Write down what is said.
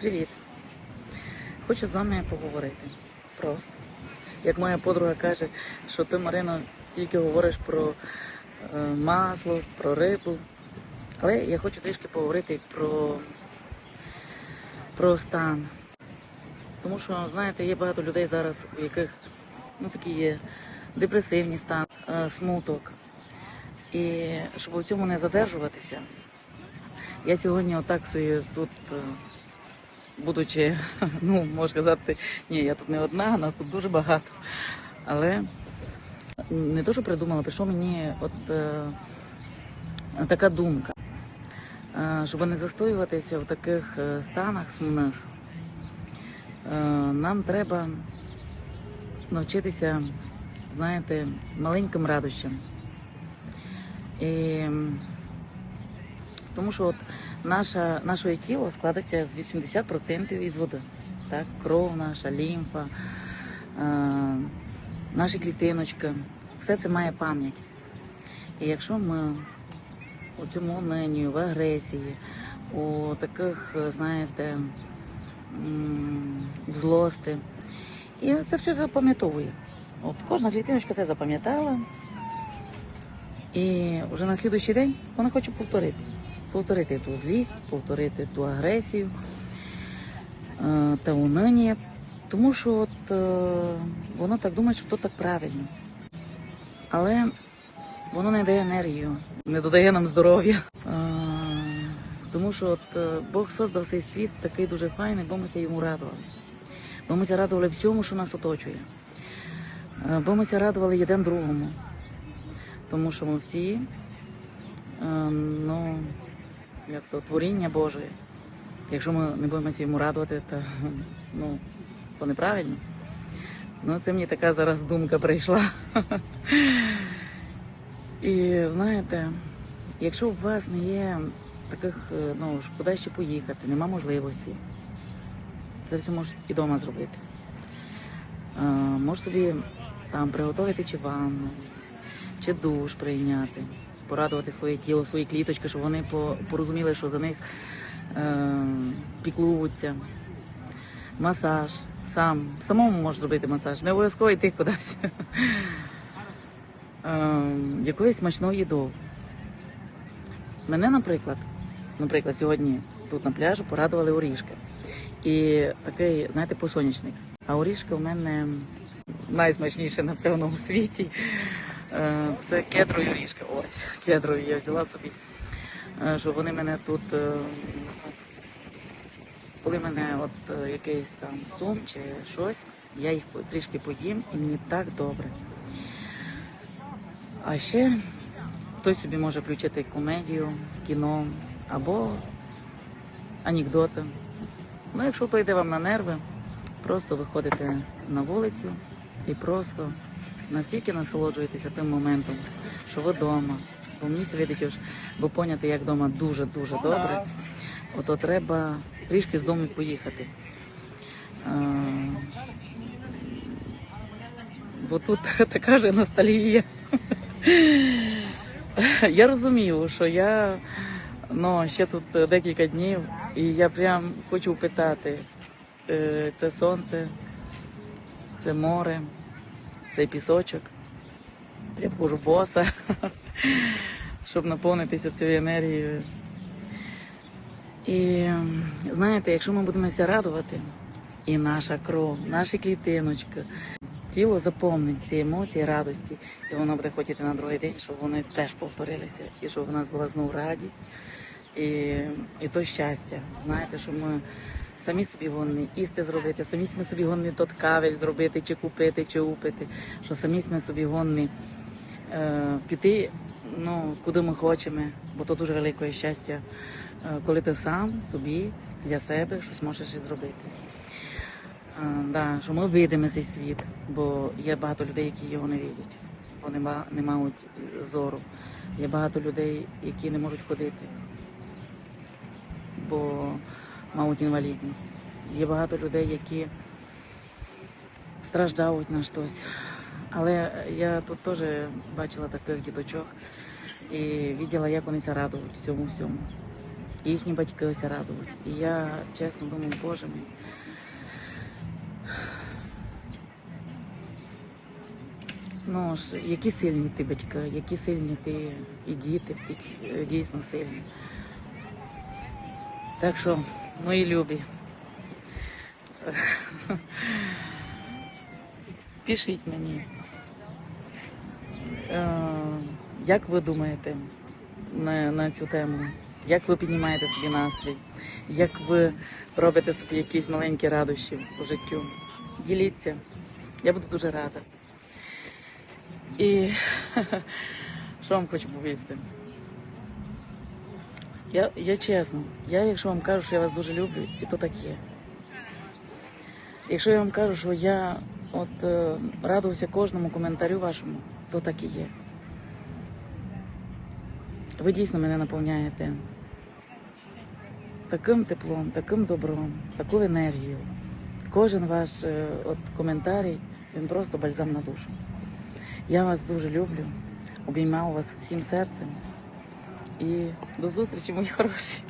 Привіт. Хочу з вами поговорити. Просто. Як моя подруга каже, що ти, Марино, тільки говориш про е, масло, про рибу. Але я хочу трішки поговорити про, про стан. Тому що, знаєте, є багато людей зараз, у яких ну, такі є депресивні стан, е, смуток. І щоб у цьому не задержуватися, я сьогодні отак собі тут, е, будучи, ну, можна сказати, ні, я тут не одна, нас тут дуже багато. Але не то, що придумала, прийшов мені от е, така думка, е, щоб не застоюватися в таких е, станах сумних, е, нам треба навчитися, знаєте, маленьким радощам. І тому що от наша, наше тіло складається з 80% із води. Так? Кров наша, лімфа, е, наші клітиночки, все це має пам'ять. І якщо ми у цьому нині, в агресії, у таких, знаєте, в злости, і це все запам'ятовує. От кожна клітиночка це запам'ятала. І вже на слідуючий день вона хоче повторити. Повторити ту злість, повторити ту агресію е, та униння. Тому що от, е, воно так думає, що то так правильно. Але воно не дає енергію, не додає нам здоров'я. Е, тому що от, Бог создав цей світ такий дуже файний, бо ми ся йому радували. Бо ми ся радували всьому, що нас оточує. Бо ми ся радували один другому. Тому що ми всі, ну, як то творіння Боже. Якщо ми не будемо ся йому радувати, то, ну, то неправильно. Ну, це мені така зараз думка прийшла. І знаєте, якщо у вас не є таких, е, ну, куди ще поїхати, нема можливості, це все можеш і вдома зробити. Е, Можеш собі там приготувати чи ванну, чи душ прийняти, порадувати своє тіло, свої кліточки, щоб вони порозуміли, що за них е, піклуються. Масаж. Сам. Самому можеш зробити масаж. Не обов'язково йти кудись. Е, якоюсь смачною їдою. Мене, наприклад, наприклад, сьогодні тут на пляжу порадували орішки. І такий, знаєте, посонячник. А орішки у мене найсмачніше, напевно, у світі. Е, Це кедрові орішки. Ось, кедрові я взяла собі, е, щоб вони мене тут, е, коли мене от якийсь там сум чи щось, я їх трішки поїм і мені так добре. А ще хтось собі може включити комедію, кіно або анекдоти. Ну, якщо то вам на нерви, просто виходите на вулицю і просто настільки насолоджуєтеся тим моментом, що ви вдома. Бо мені світить уж, бо поняти, як вдома дуже-дуже добре, ото треба трішки з дому поїхати. А, бо тут така ж ностальгія. Я розумію, що я ну, ще тут декілька днів, і я прям хочу питати, е, це сонце, це море, цей пісочок. Прям хожу боса, щоб наповнитися цією енергією. І знаєте, якщо ми будемося радувати, і наша кров, наші клітиночки, тіло заповнить ці емоції радості, і воно буде хотіти на другий день, щоб вони теж повторилися, і щоб у нас була знову радість і, і то щастя. Знаєте, що ми самі собі гонні їсти зробити, самі ми собі гонні тот кавель зробити, чи купити, чи упити, що самі ми собі гонні е, піти, ну, куди ми хочемо, бо то дуже велике щастя, е, коли ти сам собі для себе щось можеш і зробити. Е, да, що ми видимо цей світ, бо є багато людей, які його не бачать, бо нема, не мають зору. Є багато людей, які не можуть ходити, бо мають інвалідність. Є багато людей, які страждають на щось. Але я тут теж бачила таких діточок і бачила, як вони радують всьому всьому. і їхні батьки ось радують. І я чесно думаю, боже мій. Ну ж, які сильні ти батьки, які сильні ти і діти ти дійсно сильні. Так що, мої любі. Пишіть мені. Е, Як ви думаєте на, на цю тему? Як ви піднімаєте собі настрій? Як ви робите собі якісь маленькі радощі у життю? Діліться. Я буду дуже рада. І що вам хочу повісти? Я, я чесно, я якщо вам кажу, що я вас дуже люблю, і то так є. Якщо я вам кажу, що я от е, радувався кожному коментарю вашому, то так і є. Ви дійсно мене наповняєте таким теплом, таким добром, таку енергію. Кожен ваш е, от, коментарій, він просто бальзам на душу. Я вас дуже люблю, обіймаю вас всім серцем. І до зустрічі, мої хороші.